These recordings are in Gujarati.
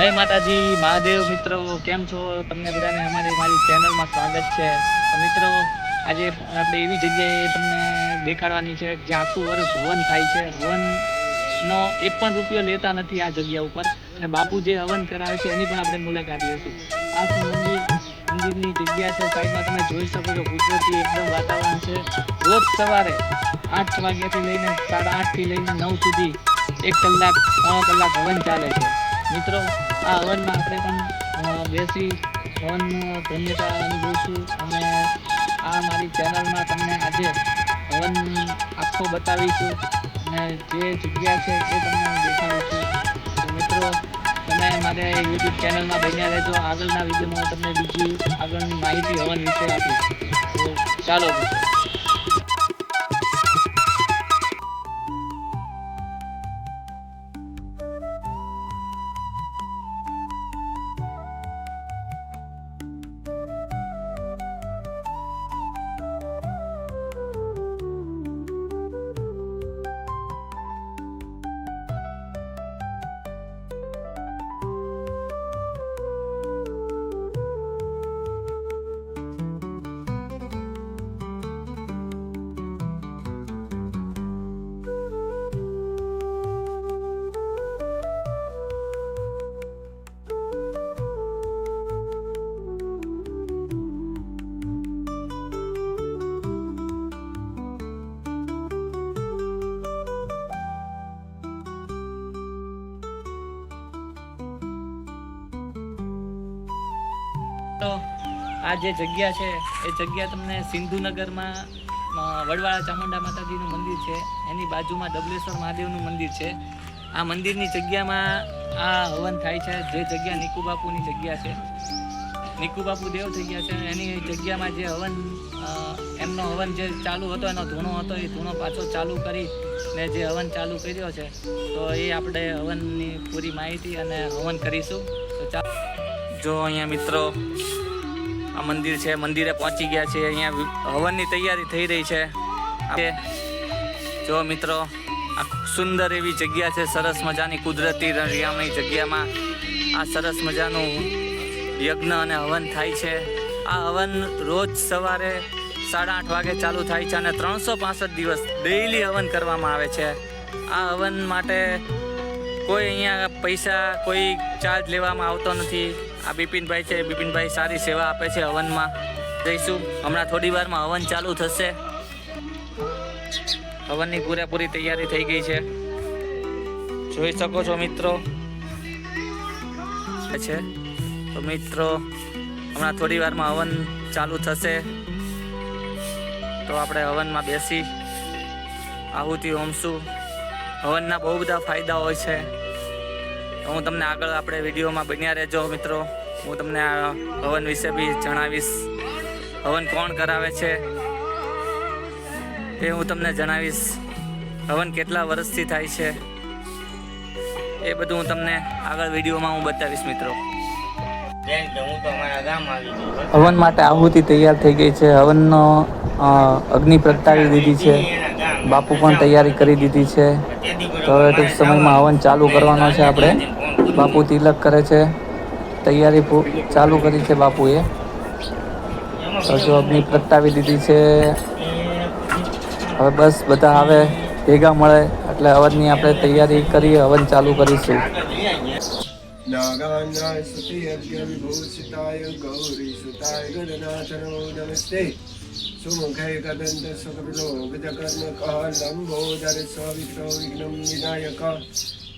જય માતાજી, મહાદેવ મિત્રો, કેમ છો? તમને બધાને અમારી મારી ચેનલમાં સ્વાગત છે. તો મિત્રો, આજે આપણે એવી જગ્યાએ તમને દેખાડવાની છે, જ્યાં આખું વર્ષ હવન થાય છે. હવનનો એક પણ રૂપિયો લેતા નથી આ જગ્યા ઉપર. અને બાપુ જે હવન કરાવે છે, એની પણ આપણે મુલાકાત લઈશું. આ મંદિર, મંદિરની જગ્યા છે, સાઈડમાં તમે જોઈ શકો છો, કુદરતી એકદમ વાતાવરણ છે. રોજ સવારે આઠ વાગ્યાથી લઈને સાડા આઠથી લઈને નવ સુધી એક કલાક ત્રણ કલાક હવન ચાલે છે. મિત્રો આ હવનમાં આપણે પણ બેસી હવનનો ધન્યતા અનુભવશું અને આ મારી ચેનલમાં તમને આજે હવન આખો બતાવીશું. અને જે જગ્યા છે એ તમને દેખાડીશું તો મિત્રો, તમે મારે યુટ્યુબ ચેનલમાં બન્યા રહેજો. આગળના વિડીયોમાં તમને બીજી આગળની માહિતી હવન વિશે આપીશ. તો ચાલો મિત્રો. આ જે જગ્યા છે, એ જગ્યા તમને સિંધુનગરમાં વડવાળા ચામુંડા માતાજીનું મંદિર છે. એની બાજુમાં ડબલેશ્વર મહાદેવનું મંદિર છે. આ મંદિરની જગ્યામાં આ હવન થાય છે, જે જગ્યા નિકુબાપુની જગ્યા છે. નિકુબાપુ દેવ થઈ ગયા છે, એની જગ્યામાં જે હવન એમનો હવન જે ચાલુ હતો, એનો ધૂણો હતો, એ ધૂણો પાછો ચાલુ કરી ને જે હવન ચાલુ કર્યો છે, તો એ આપણે હવનની પૂરી માહિતી અને હવન કરીશું. તો ચાલો. જો અહીંયા મિત્રો આ મંદિર છે, મંદિરે પહોંચી ગયા છે. અહીંયા હવનની તૈયારી થઈ રહી છે. જો મિત્રો, આ સુંદર એવી જગ્યા છે, સરસ મજાની કુદરતી રણિયામણી જગ્યામાં. આ સરસ મજાનું યજ્ઞ અને હવન થાય છે. આ હવન રોજ સવારે સાડા આઠ વાગે ચાલુ થાય છે અને ત્રણસો પાસઠ દિવસ ડેઈલી હવન કરવામાં આવે છે. આ હવન માટે કોઈ અહીંયા પૈસા, કોઈ ચાર્જ લેવામાં આવતો નથી. આ બિપિનભાઈ છે. બિપિનભાઈ સારી સેવા આપે છે હવનમાં. જઈશું. હમણાં થોડી વારમાં હવન ચાલુ થશે. હવનની પૂરેપૂરી તૈયારી થઈ ગઈ છે. જોઈ શકો છો મિત્રો. છે. તો મિત્રો, હમણાં થોડી વારમાં હવન ચાલુ થશે. તો આપણે હવનમાં બેસી આહુતિ હોમશું. હવનના બહુ બધા ફાયદા હોય છે. હું તમને આગળ આપણે વિડીયોમાં બન્યા રહેજો મિત્રો. હું તમને આ હવન વિશે બી જણાવીશ. હવન કોણ કરાવે છે એ હું તમને જણાવીશ. હવન કેટલા વર્ષથી થાય છે એ બધું હું તમને આગળ વિડીયોમાં હું બતાવીશ મિત્રો. હવન માટે આહુતિ તૈયાર થઈ ગઈ છે. હવનનો અગ્નિ પ્રગટાવી દીધી છે. બાપુ પણ તૈયારી કરી દીધી છે. તો હવે ટૂંક સમયમાં હવન ચાલુ કરવાનો છે આપણે. બાપુ તિલક કરે છે. તૈયારી ચાલુ કરી છે બાપુએ. જો અગ્નિ પ્રગટાવી દીધી છે. હવે બસ બધા આવે, ભેગા મળે, એટલે હવનની આપણે તૈયારી કરીએ, હવન ચાલુ કરીશું. નાગાનાય સ્તુતિ અભ્યવિભૂષિતાય ગૌરી સુતાય ગણનાથ નમો નમસ્તે. સુમુખે કદંત સુકપિલો ગજકર્ણ કહ લંબોદર સવિત્રો વિઘ્ન વિનાયક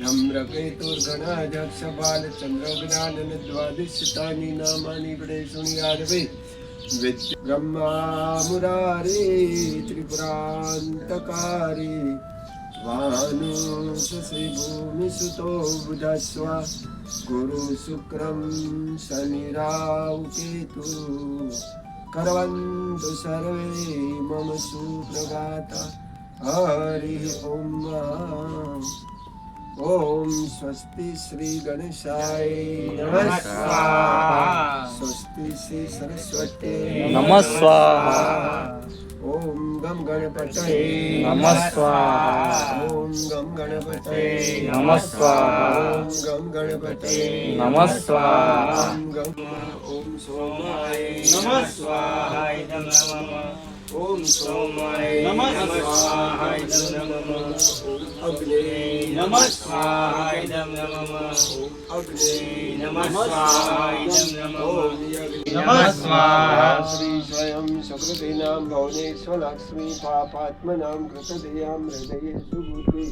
ધમ્રકેતુર્ગણાજક્ષબાલચંદ્રજ્ઞાનદ્વાદિશતાની નામાની પ્રેષુણી આરવે બ્રહ્મા મુરારી ત્રિપુરાંતકારી ભાનુષસે ભૂમિસુતો બુધસ્વા ગુરુ શુક્રમ શનિરાવ કેતુ કરવંતુ સર્વે મમ સુપ્રગાતા હરિ ઓમ ओम स्वस्ति श्री गणेशाय नमः स्वाहा स्वस्ति श्री सरस्वती नमः स्वाहा ओम गम गणपतये नमः स्वाहा ओम गम गणपतये नमः स्वाहा ओम गम गणपतये नमः स्वाहा ओम गम ओम सोमाय नमः स्वाहाय नमः નમઃ સ્વાહાય નમઃ ઓમ અગ્ને નમઃ સ્વાહાય નમઃ અગ્ને નમઃ સ્વાહાય નમઃ ઓમ યજ્ઞ નમઃ સ્વાહા શ્રી સ્વયં સકૃતિનામ ભવનેશ્વરલક્ષ્મી પાપાત્મનામ કૃતદયામ હૃદયે સુબુદ્ધિ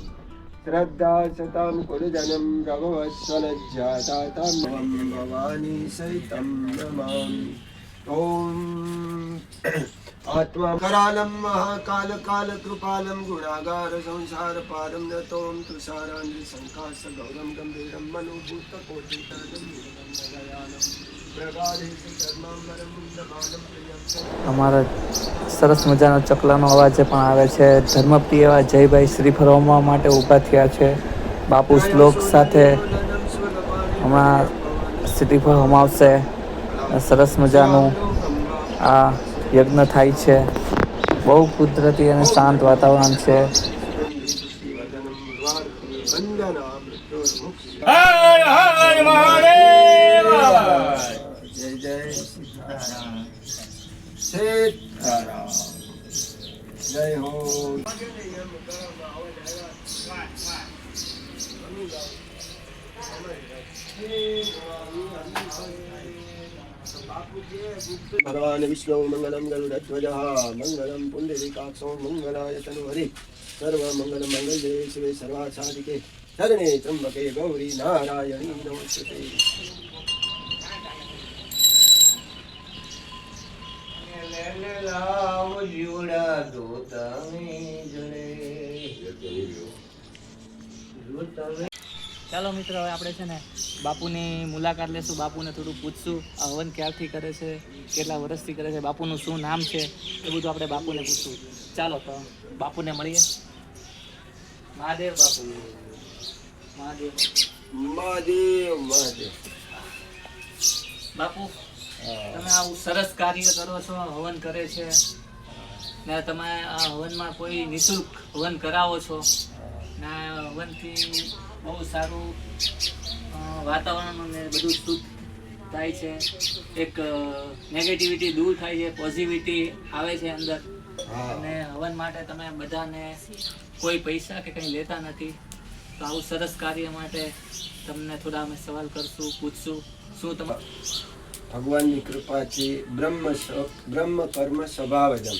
શ્રદ્ધા સતામ કુલજનમ ભગવત્સલજ્જાતાતમ ભવાની સહિતમ નમામિ ઓમ આત્મા કરાલમ મહાકાલ કાલ કૃપાલમ ગુણાગાર સંસાર પારમ નતોમ તુષારાંજલિ સંકાસ ગૌરમ ગંભીરમ મનોભૂત કોટિતાનમ દયાલમ પ્રગાઢેશ ધર્માંબરમ મુંડમાનમ પ્રિયમ અમારા સરસ મજાનો ચકલાનો અવાજ પણ આવે છે. ધર્મપ્રિય એવા જયભાઈ શ્રીફળ ફરવા માટે ઊભા થયા છે. બાપુ શ્લોક સાથે હમણાં શ્રીફળ હમાવશે. સરસ મજાનું આ યજ્ઞ થાય છે. બહુ કુદરતી અને શાંત વાતાવરણ છે. જય જય સીતારામ સીતારામ. જય હો. ભગવાન વિષ્ણુ મંગલમ ગરુડધ્વજ મંગલમ પુંડરીકાક્ષો મંગલાય તનુહરિ સર્વ મંગલ મંગલ શિવે સર્વા સાધિકે શરણે ત્રંબકે ગૌરી નારાયણી નમસ્તે ચાલો મિત્રો હવે આપણે છે ને બાપુની મુલાકાત લેશું. બાપુને થોડું પૂછશું આ હવન ક્યારથી કરે છે કેટલા વર્ષથી કરે છે બાપુનું શું નામ છે એ બધું આપણે બાપુને પૂછશું. ચાલો તો બાપુને મળીએ. મહાદેવ બાપુ. મહાદેવ. મહાદેવ મહાદેવ. બાપુ તમે આવું સરસ કાર્ય કરો છો હવન કરે છે. ને તમે આ હવનમાં કોઈ નિઃશુલ્ક હવન કરાવો છો. ને વનથી હવનથી બહુ સારું વાતાવરણ ને બધું શુદ્ધ થાય છે. એક નેગેટિવિટી દૂર થાય છે પોઝિટિવિટી આવે છે અંદર. અને હવન માટે તમે બધાને કોઈ પૈસા કે કંઈ લેતા નથી તો આવું સરસ કાર્ય માટે તમને થોડા અમે સવાલ કરશું પૂછશું. શું તમે ભગવાનની કૃપાથી બ્રહ્મ બ્રહ્મ કર્મ સ્વભાવજમ.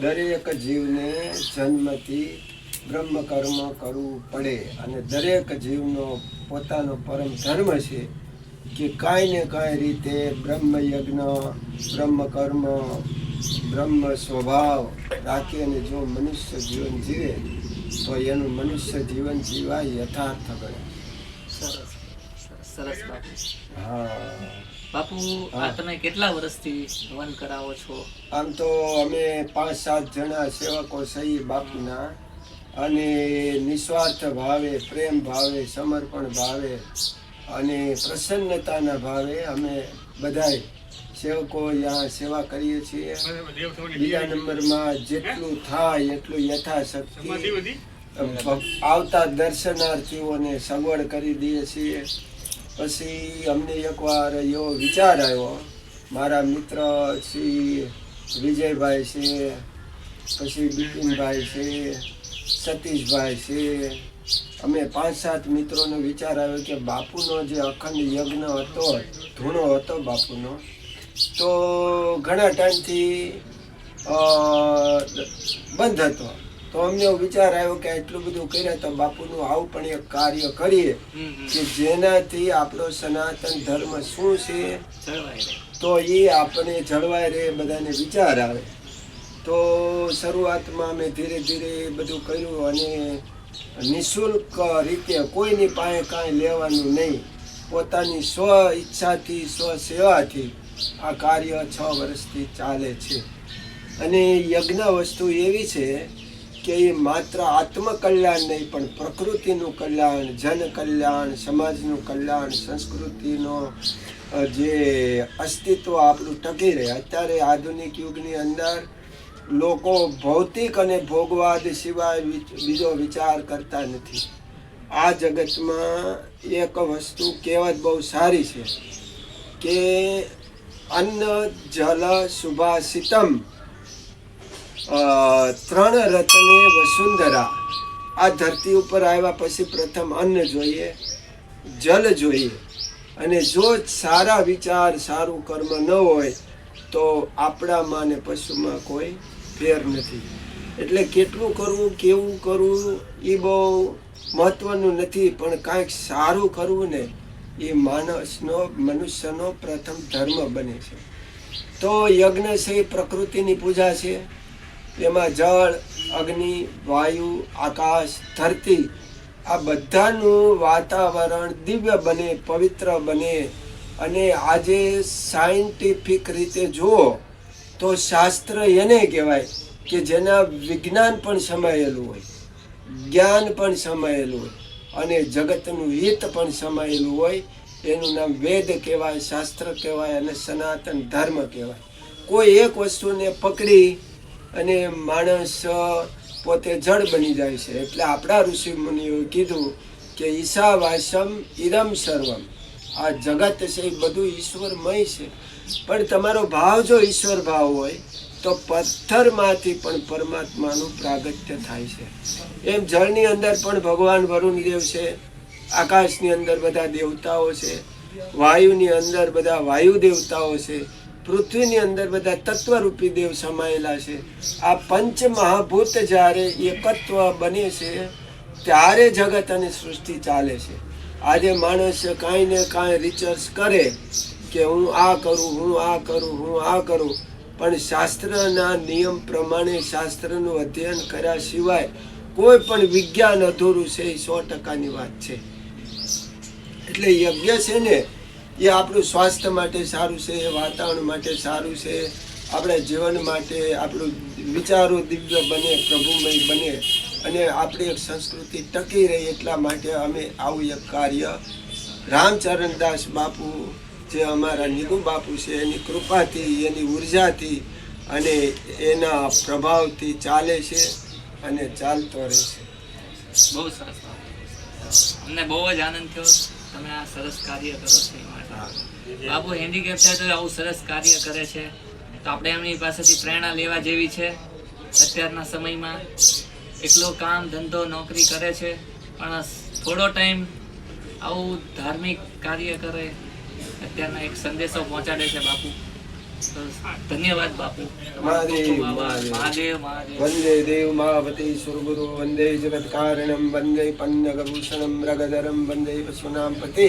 દરેક જીવને જન્મથી બ્રહ્મ કર્મ કરવું પડે અને દરેક જીવનો પોતાનો પરમ ધર્મ છે કે કાંઈ ને કાંઈ રીતે બ્રહ્મ યજ્ઞ બ્રહ્મ કર્મ બ્રહ્મ સ્વભાવ રાખી અને જો મનુષ્ય જીવન જીવે તો એનું મનુષ્ય જીવન જીવાય યથાર્થ ગણે. સરસ. સરસ સરસ બાપુ. હા. બાપુ આ તમે કેટલા વર્ષથી વન કરાવો છો? આમ તો અમે પાંચ સાત જણા સેવકો સહી બાપુના. અને નિસ્વાર્થ ભાવે, પ્રેમ ભાવે, સમર્પણ ભાવે અને પ્રસન્નતાના ભાવે અમે બધાય સેવકો યા સેવા કરીએ છીએ. બીજા નંબરમાં જેટલું થાય એટલું યથાશક્તિ આવતા દર્શનાર્થીઓને સગવડ કરી દઈએ છીએ. પછી અમને એકવાર એવો વિચાર આવ્યો. મારા મિત્ર શ્રી વિજયભાઈ છે, પછી બિપિનભાઈ છે સતીશભાઈ છે. અમે પાંચ સાત મિત્રોનો વિચાર આવ્યો કે બાપુનો જે અખંડ યજ્ઞ હતો ધૂણો હતો બાપુનો તો ઘણા ટાઈમથી બંધ હતો. તો અમને એવો વિચાર આવ્યો કે એટલું બધું કર્યા તો બાપુનું આવું પણ એક કાર્ય કરીએ. કે જેનાથી આપણો સનાતન ધર્મ શું છે? તો એ આપણે જળવાય રહે બધાને વિચાર આવે. તો શરૂઆતમાં અમે ધીરે ધીરે બધું કર્યું અને નિઃશુલ્ક રીતે કોઈની પાસે કાંઈ લેવાનું નહીં. પોતાની સ્વ ઈચ્છાથી, સ્વ સેવાથી આ કાર્ય છ વર્ષથી ચાલે છે. અને યજ્ઞ વસ્તુ એવી છે કે એ માત્ર આત્મકલ્યાણ નહીં, પણ પ્રકૃતિનું કલ્યાણ જન કલ્યાણ સમાજનું કલ્યાણ, સંસ્કૃતિનો જે અસ્તિત્વ આપણું ટકી રહે. અત્યારે આધુનિક યુગની અંદર લોકો ભૌતિક અને ભોગવાદ સિવાય બીજો વિચાર કરતા નથી. આ જગતમાં એક વસ્તુ કહેવત બહુ સારી છે કે અન્ન, જલ સુભાષિતમ ત્રણ રત્ને વસુંધરા. આ ધરતી ઉપર આવ્યા પછી પ્રથમ અન્ન જોઈએ, જલ જોઈએ. અને જો સારા વિચાર, સારું કર્મ ન હોય તો આપણામાં ને પશુમાં કોઈ ફેર નથી. એટલે કેટલું કરવું, કેવું કરવું એ બહુ મહત્વનું નથી, પણ કાંઈક સારું કરવું ને એ માણસનો, મનુષ્યનો પ્રથમ ધર્મ બને છે. તો યજ્ઞ છે એ પ્રકૃતિની પૂજા છે. એમાં જળ, અગ્નિ, વાયુ, આકાશ, ધરતી, આ બધાનું વાતાવરણ દિવ્ય બને, પવિત્ર બને. અને આજે સાયન્ટિફિક રીતે જુઓ તો શાસ્ત્ર એને કહેવાય કે જેના વિજ્ઞાન પણ સમાયેલું હોય, જ્ઞાન પણ સમાયેલું હોય અને જગતનું હિત પણ સમાયેલું હોય, એનું નામ વેદ કહેવાય, શાસ્ત્ર કહેવાય અને સનાતન ધર્મ કહેવાય. કોઈ એક વસ્તુને પકડી અને માણસ પોતે જળ બની જાય છે. એટલે આપણા ઋષિ મુનિઓએ કીધું કે ઈશાવાસમ ઇરમ સર્વમ. આ જગત છે, એ બધું ઈશ્વરમય છે. પણ તમારો ભાવ જો ઈશ્વર ભાવ હોય, તો પથ્થરમાંથી પણ પરમાત્માનું પ્રાગટ્ય થાય છે. એમ જળની અંદર પણ ભગવાન વરુણદેવ છે, આકાશની અંદર બધા દેવતાઓ છે, વાયુની અંદર બધા વાયુ દેવતાઓ છે, પૃથ્વીની અંદર બધા તત્વરૂપી દેવ સમાયેલા છે. આ પંચ મહાભૂત જ્યારે એકત્વ બને છે, ત્યારે જગત અને સૃષ્ટિ ચાલે છે. આજે માણસ કાંઈ ને કાંઈ રિચર્ચ કરે કે હું આ કરું, હું આ કરું, હું આ કરું. પણ શાસ્ત્રના નિયમ પ્રમાણે શાસ્ત્રનું અધ્યયન કર્યા સિવાય કોઈ પણ વિજ્ઞાન અધૂરું છે એ સો ટકાની વાત છે. એટલે યજ્ઞ છે ને, એ આપણું સ્વાસ્થ્ય માટે સારું છે, વાતાવરણ માટે સારું છે, આપણા જીવન માટે, આપણું વિચારો દિવ્ય બને, પ્રભુમય બને, અને આપણી એક સંસ્કૃતિ ટકી રહે એટલા માટે અમે આવું એક કાર્ય. રામચરણદાસ બાપુ જે અમારા નિગુમ બાપુ છે એની કૃપાથી એની ઉર્જાથી અને એના પ્રભાવથી ચાલે છે અને ચાલતો રહે છે. બહુ સરસ અમને બહુ જ આનંદ થયો. તમે આ સરસ કાર્ય કરો છો બાપુ હેન્ડીકેપ છે તો આવું સરસ કાર્ય કરે છે. તો આપણે એમની પાસેથી પ્રેરણા લેવા જેવી છે અત્યારના સમયમાં. એટલો કામ ધંધો નોકરી કરે છે. પણ થોડો ટાઈમ આવું ધાર્મિક કાર્ય કરે. અત્યારના એક સંદેશો પહોંચાડે છે બાપુ ધન્યવાદ બાપુ. મહાદેવ વંદે દેવ મહાવતી સુરગુરુ વંદે જગત કારણમ વંદે પન્નગભૂષણમ રગધરમ વંદે પશુનામ પતિ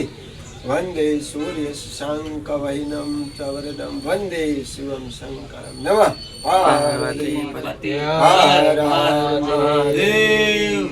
વંદે સૂર્ય શાંક વૈનમ ચવરદમ વંદે શિવમ શંકરમ નમ પાર્વતી પતિ હર હર. મહાદેવ